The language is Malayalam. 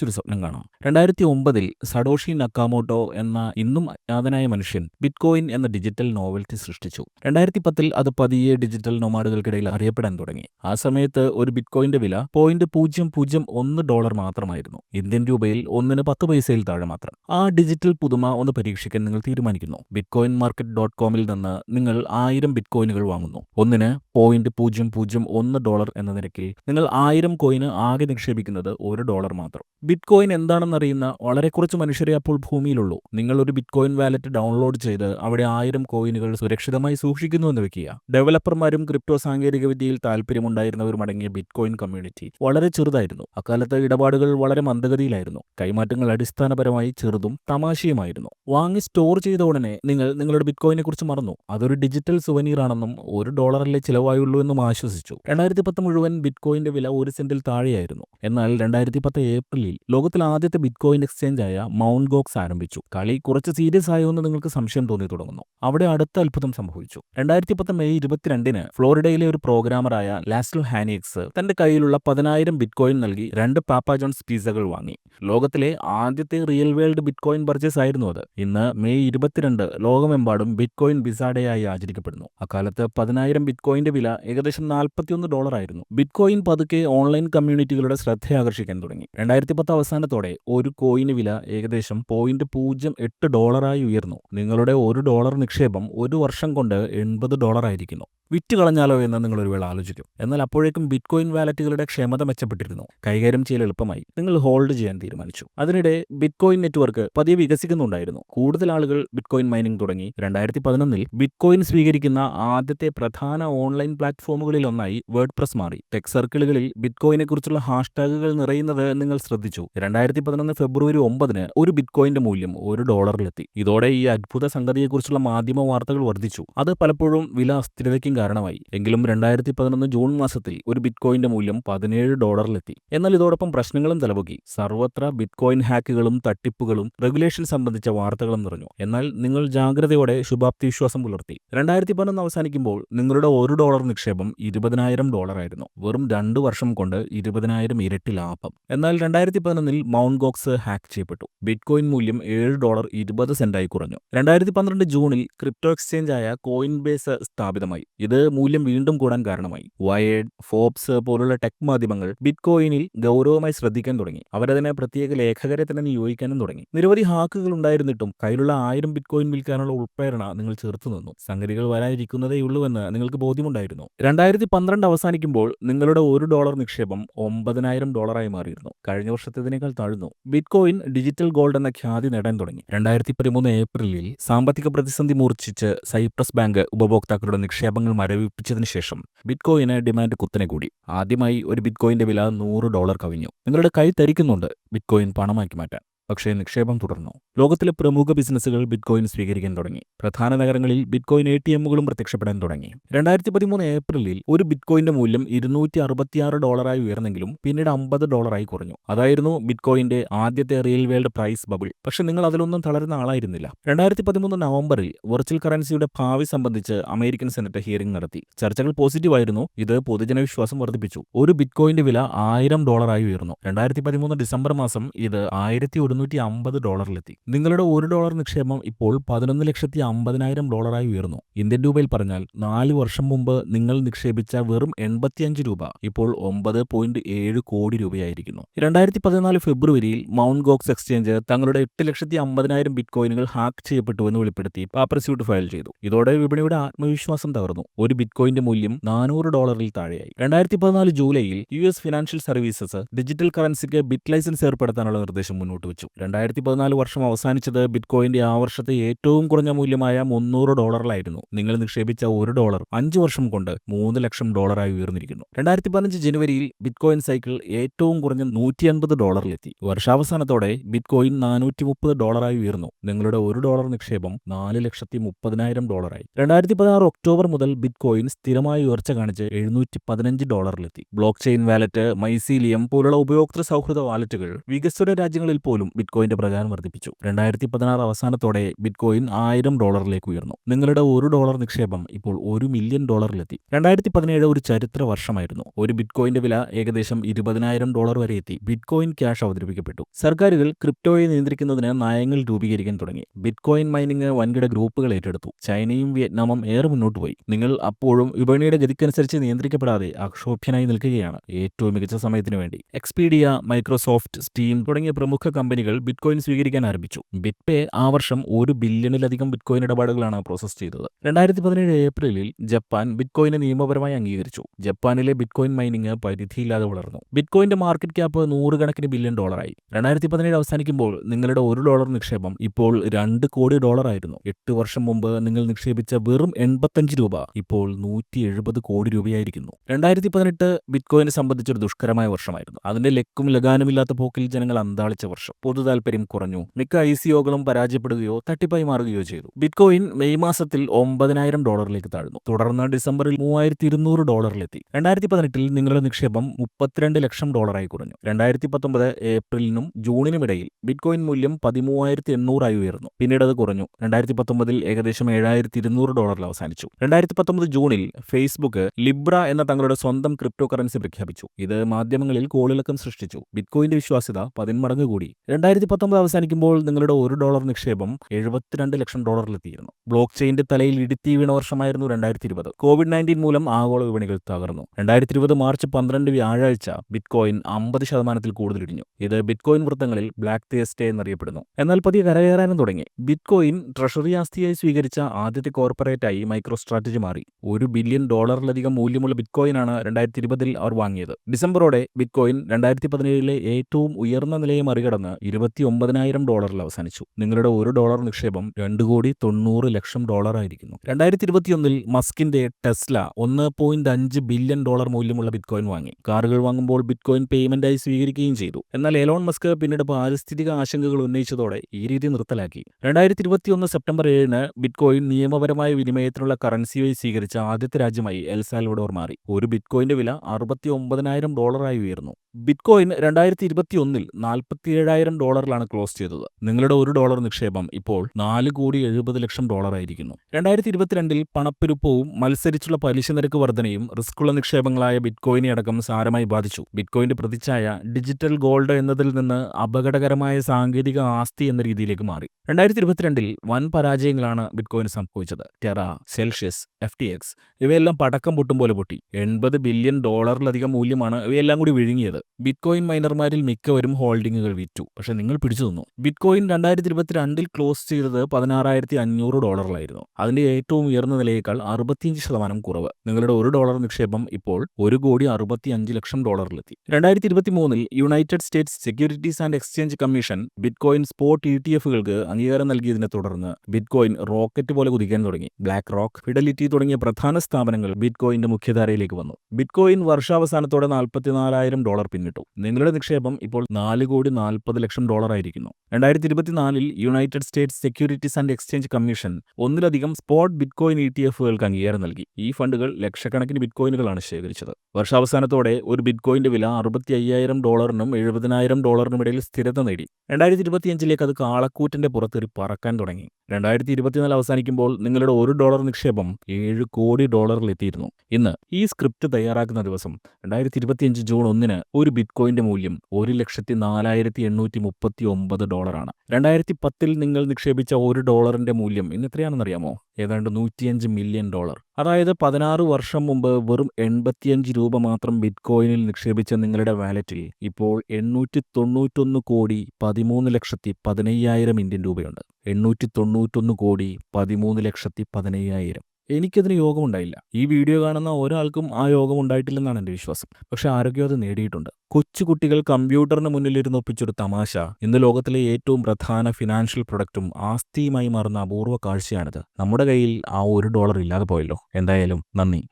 കൊച്ചൊരു സ്വപ്നം കാണാം. രണ്ടായിരത്തി ഒമ്പതിൽ സഡോഷി നക്കാമോട്ടോ എന്ന ഇന്നും അജ്ഞാതനായ മനുഷ്യൻ ബിറ്റ്കോയിൻ എന്ന ഡിജിറ്റൽ നോവൽറ്റി സൃഷ്ടിച്ചു. രണ്ടായിരത്തി പത്തിൽ അത് പതിയെ ഡിജിറ്റൽ നൊമാഡുകൾക്കിടയിൽ അറിയപ്പെടാൻ തുടങ്ങി. ആ സമയത്ത് ഒരു ബിറ്റ്കോയിന്റെ വില പോയിന്റ് പൂജ്യം പൂജ്യം ഒന്ന് ഡോളർ മാത്രമായിരുന്നു. ഇന്ത്യൻ രൂപയിൽ ഒന്നിന് പത്ത് പൈസയിൽ താഴെ മാത്രം. ആ ഡിജിറ്റൽ പുതുമ ഒന്ന് പരീക്ഷിക്കാൻ നിങ്ങൾ തീരുമാനിക്കുന്നു. ബിറ്റ്കോയിൻ മാർക്കറ്റ് ഡോട്ട് കോമിൽ നിന്ന് നിങ്ങൾ ആയിരം ബിറ്റ്കോയിനുകൾ വാങ്ങുന്നു. ഒന്നിന് പോയിന്റ് പൂജ്യം പൂജ്യം ഒന്ന് ഡോളർ എന്ന നിരക്കിൽ നിങ്ങൾ ആയിരം കോയിന് ആകെ നിക്ഷേപിക്കുന്നത് ഒരു ഡോളർ മാത്രം. ബിറ്റ് കോയിൻ എന്താണെന്നറിയുന്ന വളരെ കുറച്ച് മനുഷ്യരെ അപ്പോൾ ഭൂമിയിലുള്ളൂ. നിങ്ങൾ ഒരു ബിറ്റ്കോയിൻ വാലറ്റ് ഡൗൺലോഡ് ചെയ്ത് അവിടെ ആയിരം കോയിനുകൾ സുരക്ഷിതമായി സൂക്ഷിക്കുന്നു എന്ന് വെക്കുക. ഡെവലപ്പർമാരും ക്രിപ്റ്റോ സാങ്കേതികവിദ്യയിൽ താല്പര്യമുണ്ടായിരുന്നവരും അടങ്ങിയ ബിറ്റ് കോയിൻ കമ്മ്യൂണിറ്റി വളരെ ചെറുതായിരുന്നു. അക്കാലത്ത് ഇടപാടുകൾ വളരെ മന്ദഗതിയിലായിരുന്നു. കൈമാറ്റങ്ങൾ അടിസ്ഥാനപരമായി ചെറുതും തമാശയുമായിരുന്നു. വാങ്ങി സ്റ്റോർ ചെയ്ത ഉടനെ നിങ്ങൾ നിങ്ങളുടെ ബിറ്റ് കോയിനെ കുറിച്ച് മറന്നു. അതൊരു ഡിജിറ്റൽ സുവനീർ ആണെന്നും ഒരു ഡോളറല്ലേ ചിലവായുള്ളൂ എന്നും ആശ്വസിച്ചു. രണ്ടായിരത്തി പത്ത് മുഴുവൻ ബിറ്റ്കോയിന്റെ വില ഒരു സെന്റിൽ താഴെയായിരുന്നു. എന്നാൽ രണ്ടായിരത്തി പത്ത് ഏപ്രിലിൽ ലോകത്തിലെ ആദ്യത്തെ ബിറ്റ്കോയിൻ എക്സ്ചേഞ്ച് ആയ മൗണ്ട് ഗോക്സ് ആരംഭിച്ചു. കളി കുറച്ച് സീരിയസ് ആയോ എന്ന് നിങ്ങൾക്ക് സംശയം തോന്നി തുടങ്ങുന്നു. അവിടെ അടുത്ത അത്ഭുതം സംഭവിച്ചു. രണ്ടായിരത്തി പത്ത് മെയ് ഇരുപത്തിരണ്ടിന് ഫ്ലോറിഡയിലെ ഒരു പ്രോഗ്രാമറായ ലാസ്റ്റൽ ഹാനിയക്സ് തന്റെ കയ്യിലുള്ള പതിനായിരം ബിറ്റ്കോയിൻ നൽകി രണ്ട് പാപ്പ ജോൺസ് പിസകൾ വാങ്ങി. ലോകത്തിലെ ആദ്യത്തെ റിയൽ വേൾഡ് ബിറ്റ്കോയിൻ പർച്ചേസ് ആയിരുന്നു അത്. ഇന്ന് മെയ് ഇരുപത്തിരണ്ട് ലോകമെമ്പാടും ബിറ്റ്കോയിൻ ബിസാഡയായി ആചരിക്കപ്പെടുന്നു. അക്കാലത്ത് പതിനായിരം ബിറ്റ്കോയിന്റെ വില ഏകദേശം നാൽപ്പത്തിയൊന്ന് ഡോളർ ആയിരുന്നു. ബിറ്റ്കോയിൻ പതുക്കെ ഓൺലൈൻ കമ്മ്യൂണിറ്റികളുടെ ശ്രദ്ധയാകർഷിക്കാൻ തുടങ്ങി. രണ്ടായിരത്തി പത്ത് അവസാനത്തോടെ ഒരു കോയിന് വില ഏകദേശം പോയിന്റ് പൂജ്യം എട്ട് ഡോളറായി ഉയർന്നു. നിങ്ങളുടെ ഒരു ഡോളർ നിക്ഷേപം ഒരു വർഷം കൊണ്ട് എൺപത് ഡോളർ ആയിരിക്കുന്നു. വിറ്റ് കളഞ്ഞാലോ എന്ന് നിങ്ങൾ ഒരു വേള ആലോചിക്കും. എന്നാൽ അപ്പോഴേക്കും ബിറ്റ്കോയിൻ വാലറ്റുകളുടെ ക്ഷമത മെച്ചപ്പെട്ടിരുന്നു. കൈകാര്യം ചെയ്യൽ എളുപ്പമായി. നിങ്ങൾ ഹോൾഡ് ചെയ്യാൻ തീരുമാനിച്ചു. അതിനിടെ ബിറ്റ്കോയിൻ നെറ്റ്വർക്ക് പതിയെ വികസിക്കുന്നുണ്ടായിരുന്നു. കൂടുതൽ ആളുകൾ ബിറ്റ്കോയിൻ മൈനിംഗ് തുടങ്ങി. രണ്ടായിരത്തി പതിനൊന്നിൽ ബിറ്റ്കോയിൻ സ്വീകരിക്കുന്ന ആദ്യത്തെ പ്രധാന ഓൺലൈൻ പ്ലാറ്റ്ഫോമുകളിൽ ഒന്നായി വേർഡ് പ്രസ് മാറി. ടെക് സർക്കിളുകളിൽ ബിറ്റ്കോയിനെ കുറിച്ചുള്ള ഹാഷ്ടാഗുകൾ നിറയുന്നത് നിങ്ങൾ ശ്രദ്ധിച്ചു. രണ്ടായിരത്തി പതിനൊന്ന് ഫെബ്രുവരി ഒമ്പതിന് ഒരു ബിറ്റ് കോയിന്റെ മൂല്യം ഒരു ഡോളറിലെത്തി. ഇതോടെ ഈ അത്ഭുത സംഗതിയെക്കുറിച്ചുള്ള മാധ്യമ വാർത്തകൾ വർദ്ധിച്ചു. അത് പലപ്പോഴും വില അസ്ഥിരതയ്ക്കും കാരണമായി. എങ്കിലും രണ്ടായിരത്തി പതിനൊന്ന് ജൂൺ മാസത്തിൽ ഒരു ബിറ്റ് കോയിന്റെ മൂല്യം പതിനേഴ് ഡോളറിലെത്തി. എന്നാൽ ഇതോടൊപ്പം പ്രശ്നങ്ങളും തലപൊക്കി. സർവത്ര ബിറ്റ്കോയിൻ ഹാക്കുകളും തട്ടിപ്പുകളും റെഗുലേഷൻ സംബന്ധിച്ച വാർത്തകളും നിറഞ്ഞു. എന്നാൽ നിങ്ങൾ ജാഗ്രതയോടെ ശുഭാപ്തി വിശ്വാസം പുലർത്തി. രണ്ടായിരത്തി പതിനൊന്ന് അവസാനിക്കുമ്പോൾ നിങ്ങളുടെ ഒരു ഡോളർ നിക്ഷേപം ഇരുപതിനായിരം ഡോളറായിരുന്നു. വെറും രണ്ടു വർഷം കൊണ്ട് ഇരുപതിനായിരം ഇരട്ടി ലാഭം. എന്നാൽ രണ്ടായിരത്തി പതിനൊന്നിൽ മൗണ്ട് ഗോക്സ് ഹാക്ക് ചെയ്യപ്പെട്ടു. ബിറ്റ് കോയിൻ മൂല്യം ഏഴ് ഡോളർ ഇരുപത് സെന്റായി കുറഞ്ഞു. രണ്ടായിരത്തി പന്ത്രണ്ട് ജൂണിൽ ക്രിപ്റ്റോ എക്സ്ചേഞ്ച് ആയ കോയിൻ ബേസ് സ്ഥാപിതമായി. ഇത് മൂല്യം വീണ്ടും കൂടാൻ കാരണമായി. വയേഡ് ഫോബ്സ് പോലുള്ള ടെക് മാധ്യമങ്ങൾ ബിറ്റ് കോയിനിൽ ഗൗരവമായി ശ്രദ്ധിക്കാൻ തുടങ്ങി. അവരതിനെ പ്രത്യേക ലേഖകരെ തന്നെ നിയോഗിക്കാനും തുടങ്ങി. നിരവധി ഹാക്കുകൾ ഉണ്ടായിരുന്നിട്ടും കയ്യിലുള്ള ആയിരം ബിറ്റ് കോയിൻ വിൽക്കാനുള്ള ഉൾപ്രേരണ നിങ്ങൾ ചേർത്തു നിന്നു. സംഗതികൾ വരാനിരിക്കുന്നതേയുള്ളൂവെന്ന് നിങ്ങൾക്ക് ബോധ്യമുണ്ടായിരുന്നു. രണ്ടായിരത്തി പന്ത്രണ്ട് അവസാനിക്കുമ്പോൾ നിങ്ങളുടെ ഒരു ഡോളർ നിക്ഷേപം ഒമ്പതിനായിരം ഡോളറായി മാറിയിരുന്നു. കഴിഞ്ഞ വർഷത്തേതിനേക്കാൾ താഴ്ന്നു. ബിറ്റ്കോയിൻ ഡിജിറ്റൽ ഗോൾഡ് എന്ന ഖ്യാതി നേടാൻ തുടങ്ങി. രണ്ടായിരത്തി പതിമൂന്ന് ഏപ്രിലിൽ സാമ്പത്തിക പ്രതിസന്ധി മൂർച്ഛിച്ച് സൈപ്രസ് ബാങ്ക് ഉപഭോക്താക്കളുടെ നിക്ഷേപങ്ങൾ മരവിപ്പിച്ചതിന് ശേഷം ബിറ്റ് കോയിന് ഡിമാൻഡ് കുത്തനെ കൂടി. ആദ്യമായി ഒരു ബിറ്റ്കോയിന്റെ വില നൂറ് ഡോളർ കവിഞ്ഞു. നിങ്ങളുടെ കൈ തരിക്കുന്നുണ്ട്. ബിറ്റ് കോയിൻ പണമാക്കി മാറ്റാൻ. പക്ഷേ നിക്ഷേപം തുടർന്നു. ലോകത്തിലെ പ്രമുഖ ബിസിനസ്സുകൾ ബിറ്റ്കോയിൻ സ്വീകരിക്കാൻ തുടങ്ങി. പ്രധാന നഗരങ്ങളിൽ ബിറ്റ്കോയിൻ എ ടി എമ്മുകളും പ്രത്യക്ഷപ്പെടാൻ തുടങ്ങി. രണ്ടായിരത്തി പതിമൂന്ന് ഏപ്രിലിൽ ഒരു ബിറ്റ്കോയിന്റെ മൂല്യം ഇരുന്നൂറ്റി അറുപത്തിയാറ് ഡോളറായി ഉയർന്നെങ്കിലും പിന്നീട് അമ്പത് ഡോളറായി കുറഞ്ഞു. അതായിരുന്നു ബിറ്റ്കോയിന്റെ ആദ്യത്തെ റിയൽ വേൾഡ് പ്രൈസ് ബബിൾ. പക്ഷേ നിങ്ങൾ അതിലൊന്നും തളരുന്ന ആളായിരുന്നില്ല. രണ്ടായിരത്തി പതിമൂന്ന് നവംബറിൽ വെർച്വൽ കറൻസിയുടെ ഭാവി സംബന്ധിച്ച് അമേരിക്കൻ സെനറ്റ് ഹിയറിംഗ് നടത്തി. ചർച്ചകൾ പോസിറ്റീവായിരുന്നു. ഇത് പൊതുജനവിശ്വാസം വർദ്ധിപ്പിച്ചു. ഒരു ബിറ്റ്കോയിന്റെ വില ആയിരം ഡോളറായി ഉയർന്നു. രണ്ടായിരത്തി പതിമൂന്ന് ഡിസംബർ മാസം ഇത് ആയിരത്തി ഒരുന്നൂറ്റി അമ്പത് ഡോളറിലെത്തി. നിങ്ങളുടെ ഒരു ഡോളർ നിക്ഷേപം ഇപ്പോൾ പതിനൊന്ന് ലക്ഷത്തി അമ്പതിനായിരം ഡോളറായി ഉയർന്നു. ഇന്ത്യൻ രൂപയിൽ പറഞ്ഞാൽ നാല് വർഷം മുമ്പ് നിങ്ങൾ നിക്ഷേപിച്ച വെറും എൺപത്തിയഞ്ച് രൂപ ഇപ്പോൾ ഒമ്പത് പോയിന്റ് ഏഴ് കോടി രൂപയായിരിക്കുന്നു. രണ്ടായിരത്തി പതിനാല് ഫെബ്രുവരിയിൽ മൗണ്ട് ഗോക്സ് എക്സ്ചേഞ്ച് തങ്ങളുടെ എട്ട് ലക്ഷത്തി അമ്പതിനായിരം ബിറ്റ് കോയിനുകൾ ഹാക്ക് ചെയ്യപ്പെട്ടുവെന്ന് വെളിപ്പെടുത്തി പാപ്പർസ്യൂട്ട് ഫയൽ ചെയ്തു. ഇതോടെ വിപണിയുടെ ആത്മവിശ്വാസം തകർന്നു. ഒരു ബിറ്റ് കോയിന്റെ മൂല്യം നാനൂറ് ഡോളറിൽ താഴെയായി. രണ്ടായിരത്തി പതിനാല് ജൂലൈയിൽ U S financial services digital കറൻസിക്ക് bit licence ഏർപ്പെടുത്താനുള്ള നിർദ്ദേശം മുന്നോട്ട് വെച്ചു രണ്ടായിരത്തി പതിനാല് വർഷം അവസാനിച്ചത് ബിറ്റ്കോയിന്റെ ആ വർഷത്തെ ഏറ്റവും കുറഞ്ഞ മൂല്യമായ മുന്നൂറ് ഡോളറിലായിരുന്നു. നിങ്ങൾ നിക്ഷേപിച്ച ഒരു ഡോളർ അഞ്ച് വർഷം കൊണ്ട് മൂന്ന് ലക്ഷം ഡോളറായി ഉയർന്നിരിക്കുന്നു. രണ്ടായിരത്തി പതിനഞ്ച് ജനുവരിയിൽ ബിറ്റ്കോയിൻ സൈക്കിൾ ഏറ്റവും കുറഞ്ഞ നൂറ്റി അൻപത് ഡോളറിലെത്തി. വർഷാവസാനത്തോടെ ബിറ്റ്കോയിൻ നാനൂറ്റി മുപ്പത് ഡോളറായി ഉയർന്നു. നിങ്ങളുടെ ഒരു ഡോളർ നിക്ഷേപം നാല് ലക്ഷത്തി മുപ്പതിനായിരം ഡോളറായി. രണ്ടായിരത്തി പതിനാറ് ഒക്ടോബർ മുതൽ ബിറ്റ്കോയിൻ സ്ഥിരമായി ഉയർച്ച കാണിച്ച് എഴുന്നൂറ്റി പതിനഞ്ച് ഡോളറിലെത്തി. ബ്ലോക്ക് ചെയിൻ വാലറ്റ് മൈസീലിയം പോലുള്ള ഉപയോക്തൃ സൗഹൃദ വാലറ്റുകൾ വികസ്വര രാജ്യങ്ങളിൽ പോലും ബിറ്റ്കോയിന്റെ പ്രകാരം വർദ്ധിപ്പിച്ചു. രണ്ടായിരത്തി പതിനാറ് അവസാനത്തോടെ ബിറ്റ്കോയിൻ ആയിരം ഡോളറിലേക്ക് ഉയർന്നു. നിങ്ങളുടെ ഒരു ഡോളർ നിക്ഷേപം ഇപ്പോൾ ഒരു മില്യൺ ഡോളറിലെത്തി. രണ്ടായിരത്തി പതിനേഴ് ഒരു ചരിത്ര വർഷമായിരുന്നു. ഒരു ബിറ്റ്കോയിന്റെ വില ഏകദേശം ഇരുപതിനായിരം ഡോളർ വരെ എത്തി. ബിറ്റ്കോയിൻ ക്യാഷ് അവതരിപ്പിക്കപ്പെട്ടു. സർക്കാരുകൾ ക്രിപ്റ്റോയെ നിയന്ത്രിക്കുന്നതിന് നയങ്ങൾ രൂപീകരിക്കാൻ തുടങ്ങി. ബിറ്റ്കോയിൻ മൈനിങ് വൻകിട ഗ്രൂപ്പുകൾ ഏറ്റെടുത്തു. ചൈനയും വിയറ്റ്നാമും ഏറെ മുന്നോട്ട് പോയി. നിങ്ങൾ അപ്പോഴും വിപണിയുടെ ഗതിക്കനുസരിച്ച് നിയന്ത്രിക്കപ്പെടാതെ അക്ഷോഭ്യനായി നിൽക്കുകയാണ് ഏറ്റവും മികച്ച സമയത്തിന് വേണ്ടി. എക്സ്പീഡിയ മൈക്രോസോഫ്റ്റ് സ്റ്റീം തുടങ്ങിയ പ്രമുഖ കമ്പനികൾ ബിറ്റ്കോയിൻ സ്വീകരിക്കാൻ ആരംഭിച്ചു. ബിറ്റ്പേ ആ വർഷം ഒരു ബില്യണിലധികം ബിറ്റ്കോയിൻ ഇടപാടുകളാണ് പ്രോസസ് ചെയ്തത്. രണ്ടായിരത്തി പതിനേഴ് ഏപ്രിലിൽ ജപ്പാൻ ബിറ്റ്കോയിനെ നിയമപരമായി അംഗീകരിച്ചു. ജപ്പാനിലെ ബിറ്റ്കോയിൻ മൈനിങ് പരിധിയില്ലാതെ വളർന്നു. ബിറ്റ്കോയിന്റെ മാർക്കറ്റ് ക്യാപ്പ് നൂറുകണക്കിന് ബില്യൺ ഡോളറായി രണ്ടായിരത്തി പതിനേഴ് അവസാനിക്കുമ്പോൾ നിങ്ങളുടെ ഒരു ഡോളർ നിക്ഷേപം ഇപ്പോൾ രണ്ട് കോടി ഡോളറായിരുന്നു എട്ട് വർഷം മുമ്പ് നിങ്ങൾ നിക്ഷേപിച്ച വെറും എൺപത്തഞ്ച് രൂപ ഇപ്പോൾ നൂറ്റി എഴുപത് കോടി രൂപയായിരിക്കുന്നു. രണ്ടായിരത്തി പതിനെട്ട് ബിറ്റ്കോയിനെ സംബന്ധിച്ചൊരു ദുഷ്കരമായ വർഷമായിരുന്നു. അതിന്റെ ലക്കും ലഗാനുമില്ലാത്ത പോക്കിൽ ജനങ്ങൾ അന്താളിച്ച വർഷം. പൊതു താൽപര്യം കുറഞ്ഞു. മിക്ക ഐ സിഒകളും പരാജയപ്പെടുകയോ തട്ടിപ്പായി മാറുകയോ ചെയ്തു. ബിറ്റ്കോയിൻ മെയ് മാസത്തിൽ ഒമ്പതിനായിരം ഡോളറിലേക്ക് താഴ്ന്നു. തുടർന്ന് ഡിസംബറിൽ മൂവായിരത്തി ഇരുന്നൂറ് ഡോളറിലെത്തി. രണ്ടായിരത്തി പതിനെട്ടിൽ നിങ്ങളുടെ നിക്ഷേപം മുപ്പത്തിരണ്ട് ലക്ഷം ഡോളറായി കുറഞ്ഞു. രണ്ടായിരത്തി പത്തൊമ്പത് ഏപ്രിലിനും ജൂണിനും ഇടയിൽ ബിറ്റ്കോയിൻ മൂല്യം പതിമൂവായിരത്തി എണ്ണൂറായി ഉയർന്നു. പിന്നീട് അത് കുറഞ്ഞു. രണ്ടായിരത്തി പത്തൊമ്പതിൽ ഏകദേശം ഏഴായിരത്തി ഇരുന്നൂറ് ഡോളറിൽ അവസാനിച്ചു. രണ്ടായിരത്തി പത്തൊമ്പത് ജൂണിൽ ഫേസ്ബുക്ക് ലിബ്ര എന്ന തങ്ങളുടെ സ്വന്തം ക്രിപ്റ്റോ കറൻസി പ്രഖ്യാപിച്ചു. ഇത് മാധ്യമങ്ങളിൽ കോളിളക്കം സൃഷ്ടിച്ചു. ബിറ്റ്കോയിന്റെ വിശ്വാസ്യത പതിന്മടങ്ങ് കൂടി. രണ്ടായിരത്തി പത്തൊമ്പത് അവസാനിക്കുമ്പോൾ നിങ്ങളുടെ ഒരു ഡോളർ നിക്ഷേപം എഴുപത്തിരണ്ട് ലക്ഷം ഡോളറിലെത്തിയിരുന്നു. ബ്ലോക്ക് ചെയിന്റെ തലയിൽ ഇടുത്തി വീണ വർഷമായിരുന്നു രണ്ടായിരത്തി ഇരുപത് കോവിഡ് നയന്റീൻ മൂലം ആഗോള വിപണികൾ തകർന്നു. രണ്ടായിരത്തി ഇരുപത് മാർച്ച് പന്ത്രണ്ട് വ്യാഴാഴ്ച ബിറ്റ്കോയിൻ അമ്പത് ശതമാനത്തിൽ കൂടുതൽ ഇടിഞ്ഞു. ഇത് ബിറ്റ്കോയിൻ വൃത്തങ്ങളിൽ ബ്ലാക്ക് തേസ്റ്റേ എന്നറിയപ്പെടുന്നു. എന്നാൽ പതിയെ കരകയറാനും തുടങ്ങി. ബിറ്റ്കോയിൻ ട്രഷറി ആസ്തിയായി സ്വീകരിച്ച ആദ്യത്തെ കോർപ്പറേറ്റായി മൈക്രോ സ്ട്രാറ്റജി മാറി. ഒരു ബില്യൺ ഡോളറിലധികം മൂല്യമുള്ള ബിറ്റ്കോയിനാണ് രണ്ടായിരത്തി ഇരുപതിൽ അവർ വാങ്ങിയത്. ഡിസംബറോടെ ബിറ്റ്കോയിൻ രണ്ടായിരത്തി പതിനേഴിലെ ഏറ്റവും ഉയർന്ന നിലയെ മറികടന്ന് ഇരുപത്തി ഒമ്പതിനായിരം ഡോളറിൽ അവസാനിച്ചു. നിങ്ങളുടെ ഒരു ഡോളർ നിക്ഷേപം രണ്ട് കോടി തൊണ്ണൂറ് ലക്ഷം ഡോളർ ആയിരിക്കുന്നു. രണ്ടായിരത്തി ഇരുപത്തിയൊന്നിൽ മസ്കിന്റെ ടെസ്ല ഒന്ന് പോയിന്റ് അഞ്ച് ബില്യൺ ഡോളർ മൂല്യമുള്ള ബിറ്റ്കോയിൻ വാങ്ങി. കാറുകൾ വാങ്ങുമ്പോൾ ബിറ്റ്കോയിൻ പേയ്മെന്റായി സ്വീകരിക്കുകയും ചെയ്തു. എന്നാൽ എലോൺ മസ്ക് പിന്നീട് പാരിസ്ഥിതിക ആശങ്കകൾ ഉന്നയിച്ചതോടെ ഈ രീതി നിർത്തലാക്കി. രണ്ടായിരത്തി ഇരുപത്തിയൊന്ന് സെപ്റ്റംബർ ഏഴിന് ബിറ്റ്കോയിൻ നിയമപരമായ വിനിമയത്തിനുള്ള കറൻസിയായി സ്വീകരിച്ച ആദ്യത്തെ രാജ്യമായി എൽസാൽവഡോർ മാറി. ഒരു ബിറ്റ്കോയിന്റെ വില അറുപത്തി ഒമ്പതിനായിരം ഡോളറായി ഉയർന്നു. ബിറ്റ്കോയിൻ രണ്ടായിരത്തി ഇരുപത്തിയൊന്നിൽ നാൽപ്പത്തിയേഴായിരം ഡോളറിലാണ് ക്ലോസ് ചെയ്തത്. നിങ്ങളുടെ ഒരു ഡോളർ നിക്ഷേപം ഇപ്പോൾ നാല് കോടി എഴുപത് ലക്ഷം ഡോളർ ആയിരിക്കുന്നു. രണ്ടായിരത്തി ഇരുപത്തിരണ്ടിൽ പണപ്പെരുപ്പവും മത്സരിച്ചുള്ള പലിശ നിരക്ക് വർധനയും റിസ്ക്കുള്ള നിക്ഷേപങ്ങളായ ബിറ്റ്കോയിനെ അടക്കം സാരമായി ബാധിച്ചു. ബിറ്റ്കോയിന്റെ പ്രതിച്ഛായ ഡിജിറ്റൽ ഗോൾഡ് എന്നതിൽ നിന്ന് അപകടകരമായ സാങ്കേതിക ആസ്തി എന്ന രീതിയിലേക്ക് മാറി. രണ്ടായിരത്തി ഇരുപത്തിരണ്ടിൽ വൻ പരാജയങ്ങളാണ് ബിറ്റ്കോയിന് സംഭവിച്ചത്. Terra Celsius F T X ഇവയെല്ലാം പടക്കം പൊട്ടും പോലെ പൊട്ടി. എൺപത് ബില്യൺ ഡോളറിലധികം മൂല്യമാണ് ഇവയെല്ലാം കൂടി വിഴുങ്ങിയത്. ബിറ്റ്കോയിൻ മൈനർമാരിൽ മിക്കവരും ഹോൾഡിംഗുകൾ വിറ്റു. പക്ഷേ നിങ്ങൾ പിടിച്ചു തന്നു ബിറ്റ്കോയിൻ രണ്ടായിരത്തി ഇരുപത്തിരണ്ടിൽ ക്ലോസ് ചെയ്തത് പതിനാറായിരത്തി അഞ്ഞൂറ് ഡോളറിലായിരുന്നു. അതിന്റെ ഏറ്റവും ഉയർന്ന നിലയേക്കാൾ അറുപത്തിയഞ്ച് ശതമാനം കുറവ്. നിങ്ങളുടെ ഒരു ഡോളർ നിക്ഷേപം ഇപ്പോൾ ഒരു കോടി അറുപത്തി അഞ്ച് ലക്ഷം ഡോളറിലെത്തി. രണ്ടായിരത്തി ഇരുപത്തി മൂന്നിൽ United States Securities and Exchange Commission bitcoin spot E T എഫുകൾക്ക് അംഗീകാരം നൽകിയതിനെ തുടർന്ന് ബിറ്റ്കോയിൻ റോക്കറ്റ് പോലെ കുതിക്കാൻ തുടങ്ങി. ബ്ലാക്ക് റോക്ക് ഫിഡലിറ്റി തുടങ്ങിയ പ്രധാന സ്ഥാപനങ്ങൾ ബിറ്റ്കോയിന്റെ മുഖ്യധാരയിലേക്ക് വന്നു. ബിറ്റ്കോയിൻ വർഷാവസാനത്തോടെ നാൽപ്പത്തിനാലായിരം ഡോളർ പിന്നിട്ടു. നിങ്ങളുടെ നിക്ഷേപം ഇപ്പോൾ നാല് കോടി നാൽപ്പത് ലക്ഷം ഡോളർ ആയിരിക്കുന്നു രണ്ടായിരത്തി ഇരുപത്തിനാലിൽ United States Securities and Exchange Commission ഒന്നിലധികം സ്പോട്ട് ബിറ്റ്കോയിൻ ഇ ടി എഫുകൾക്ക് അംഗീകാരം നൽകി. ഈ ഫണ്ടുകൾ ലക്ഷക്കണക്കിന് ബിറ്റ്കോയിനുകളാണ് ശേഖരിച്ചത്. വർഷാവസാനത്തോടെ ഒരു ബിറ്റ്കോയിന്റെ വില അറുപത്തി അയ്യായിരം ഡോളറിനും എഴുപതിനായിരം ഡോളറിനും ഇടയിൽ സ്ഥിരത നേടി. രണ്ടായിരത്തി ഇരുപത്തിയഞ്ചിലേക്ക് അത് കാളക്കൂറ്റിന്റെ പുറത്തേറി പറക്കാൻ തുടങ്ങി. രണ്ടായിരത്തി ഇരുപത്തിനാല് അവസാനിക്കുമ്പോൾ നിങ്ങളുടെ ഒരു ഡോളർ നിക്ഷേപം ഏഴ് കോടി ഡോളറിൽ എത്തിയിരുന്നു. ഇന്ന് ഈ സ്ക്രിപ്റ്റ് തയ്യാറാക്കുന്ന ദിവസം രണ്ടായിരത്തി ഇരുപത്തിയഞ്ച് ജൂൺ ഒന്നിന് ഒരു ബിറ്റ്കോയിന്റെ മൂല്യം ഒരു ലക്ഷത്തി നാലായിരത്തി എണ്ണൂറ്റി മുപ്പത്തി ഒമ്പത് ഡോളറാണ്. രണ്ടായിരത്തി പത്തിൽ നിങ്ങൾ നിക്ഷേപിച്ച ഒരു ഡോളറിന്റെ മൂല്യം ഇന്ന് എത്രയാണെന്നറിയാമോ? ഏതാണ്ട് നൂറ്റിയഞ്ച് മില്യൺ ഡോളർ. അതായത് പതിനാറ് വർഷം മുമ്പ് വെറും എൺപത്തിയഞ്ച് രൂപ മാത്രം ബിറ്റ്കോയിനിൽ നിക്ഷേപിച്ച നിങ്ങളുടെ വാലറ്റിൽ ഇപ്പോൾ എണ്ണൂറ്റി തൊണ്ണൂറ്റൊന്ന് കോടി പതിമൂന്ന് ലക്ഷത്തി പതിനയ്യായിരം ഇന്ത്യൻ രൂപയുണ്ട്. എണ്ണൂറ്റി തൊണ്ണൂറ്റൊന്ന് കോടി പതിമൂന്ന് ലക്ഷത്തി പതിനയ്യായിരം. എനിക്കതിന് യോഗമുണ്ടായില്ല. ഈ വീഡിയോ കാണുന്ന ഒരാൾക്കും ആ യോഗം ഉണ്ടായിട്ടില്ലെന്നാണ് എന്റെ വിശ്വാസം. പക്ഷെ ആരോഗ്യം അത് നേടിയിട്ടുണ്ട്. കൊച്ചുകുട്ടികൾ കമ്പ്യൂട്ടറിന് മുന്നിലിരുന്ന് ഒപ്പിച്ചൊരു തമാശ. ഇന്ന് ലോകത്തിലെ ഏറ്റവും പ്രധാന ഫിനാൻഷ്യൽ പ്രൊഡക്റ്റും ആസ്തിയുമായി മാറുന്ന അപൂർവ കാഴ്ചയാണിത്. നമ്മുടെ കയ്യിൽ ആ ഒരു ഡോളർ ഇല്ലാതെ പോയല്ലോ. എന്തായാലും നന്ദി.